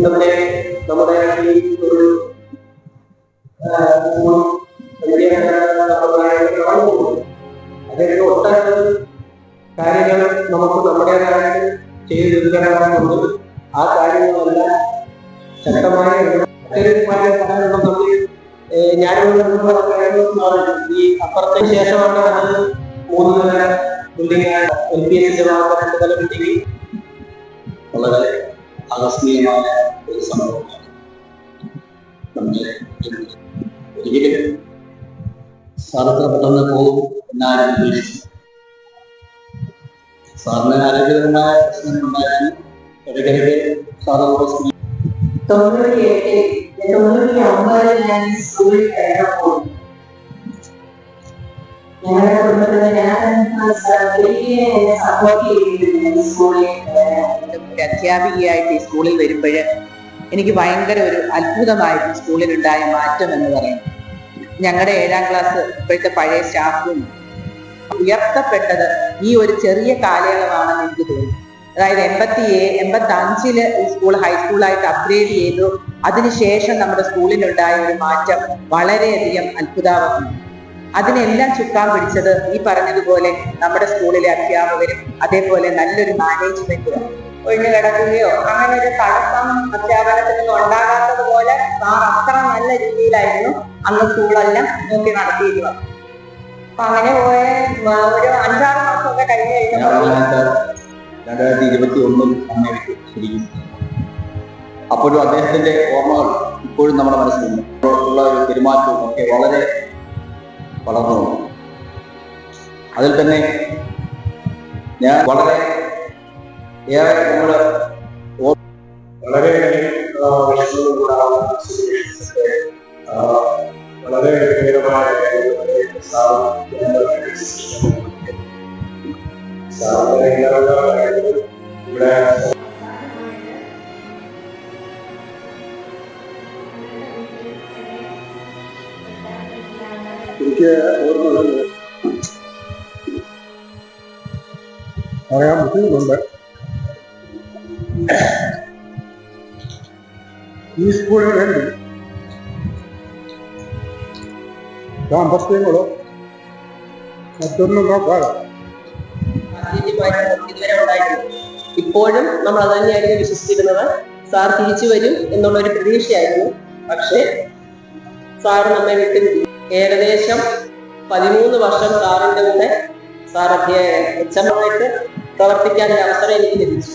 ഇന്നത്തെ നമ്മുടെ ഈ ഒരു അതിന്റെ ഒട്ടനവധി കാര്യങ്ങൾ നമുക്ക് നമ്മുടേതായിട്ട് ചെയ്തു തീർക്കാനാകുന്നുണ്ട് ആ കാര്യങ്ങളെല്ലാം ശക്തമായ ഞാനിവിടെ ഈ അപ്പുറത്തെ ശേഷമാണ് അത് മൂന്ന് നില ബിൽഡിംഗ് എൽ പി എസ് രണ്ട് നില ബിൽഡിംഗ് വളരെ ആകസ്മികമായ ഒരു സംഭവമാണ് നമ്മുടെ ഒരിക്കലും സാറത്ര പെട്ടെന്ന് പോകും എന്നാരും പ്രതീക്ഷിച്ചു സാറിന് ആരോഗ്യപരമായ പ്രശ്നങ്ങളുണ്ടായിരുന്നു ഇടയ്ക്കിടയ്ക്ക് സാറോട് തൊണ്ണൂറ്റി എട്ടിൽ തൊണ്ണൂറ്റി ഒമ്പതിൽ ഞാൻ സ്കൂളിൽ കയറപ്പോൾ ഞങ്ങളുടെ കുടുംബത്തിൽ ഞാൻ സപ്പോർട്ട് ചെയ്തിരുന്നു സ്കൂളിൽ കയറാൻ. ഒരു അധ്യാപികയായിട്ട് ഈ സ്കൂളിൽ വരുമ്പോൾ എനിക്ക് ഭയങ്കര ഒരു അത്ഭുതമായിരുന്നു സ്കൂളിലുണ്ടായ മാറ്റം എന്ന് പറയുന്നത്. ഞങ്ങളുടെ ഏഴാം ക്ലാസ് ഇപ്പോഴത്തെ പഴയ സ്റ്റാഫും ഉയർത്തപ്പെട്ടത് ഈ ഒരു ചെറിയ കാലയളവാണെന്ന് എനിക്ക് തോന്നുന്നു അതായത് എൺപത്തി എൺപത്തി അഞ്ചിൽ ഈ സ്കൂൾ ഹൈസ്കൂളായിട്ട് അപ്ഗ്രേഡ് ചെയ്തു. അതിനുശേഷം നമ്മുടെ സ്കൂളിലുണ്ടായ ഒരു മാറ്റം വളരെയധികം അത്ഭുതാവഹമാണ്. അതിനെല്ലാം ചുക്കാൻ പിടിച്ചത് ഈ പറഞ്ഞതുപോലെ നമ്മുടെ സ്കൂളിലെ അധ്യാപകരും അതേപോലെ നല്ലൊരു മാനേജ്മെന്റും ഒഴിഞ്ഞു കിടക്കുകയോ? അങ്ങനെ ഒരു തടസ്സം അധ്യാപനത്തിൽ ഉണ്ടാകാത്തത് പോലെ സാർ അത്ര നല്ല രീതിയിലായിരുന്നു അന്ന് സ്കൂളെല്ലാം നോക്കി നടത്തിയിരുന്നത്. അപ്പൊ അങ്ങനെ പോയ ഒരു അഞ്ചാറ് മാസമൊക്കെ കഴിഞ്ഞ് കഴിഞ്ഞപ്പോൾ അപ്പോഴും അദ്ദേഹത്തിന്റെ ഓർമ്മകൾ ഇപ്പോഴും നമ്മുടെ മനസ്സിലുണ്ട്. ഉള്ള ഒരു പെരുമാറ്റവും ഒക്കെ വളരെ വളർന്നു. അതിൽ തന്നെ ഞാൻ വളരെ ഏറെ നമ്മൾ വളരെ വളരെ ഗംഭീരമായ ഇവിടെ എനിക്ക് ഓർമ്മ പറയാൻ ബുദ്ധിമുട്ടുണ്ട് ഈ സ്കൂളിന് വേണ്ടി സാമ്പത്തികങ്ങളോ മറ്റൊന്നും നോക്കാതെ ഇപ്പോഴും നമ്മൾ അത് തന്നെയായിരുന്നു വിശ്വസിച്ചിരുന്നത്. സാർ തിരിച്ചു വരും എന്നുള്ള ഒരു പ്രതീക്ഷയായിരുന്നു. പക്ഷേ സാർ നമ്മെ വിട്ടു ഏകദേശം പതിമൂന്ന് വർഷം സാറിന്റെ കൂടെ സാർ അധ്യായ മെച്ചമായിട്ട് പ്രവർത്തിക്കാൻ ഒരു അവസരം എനിക്ക് ലഭിച്ചു.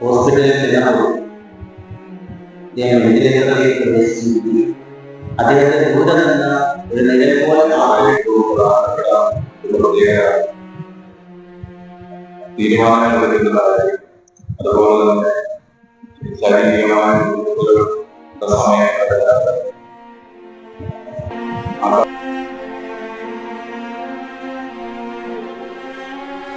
ഹോസ്പിറ്റലിൽ ഞാൻ വെന്റിലേറ്ററിലേക്ക് പ്രവേശിച്ചിരിക്കുകയും അദ്ദേഹത്തെ ദൂരെ ഒരു പോലെ അതുപോലെ തന്നെ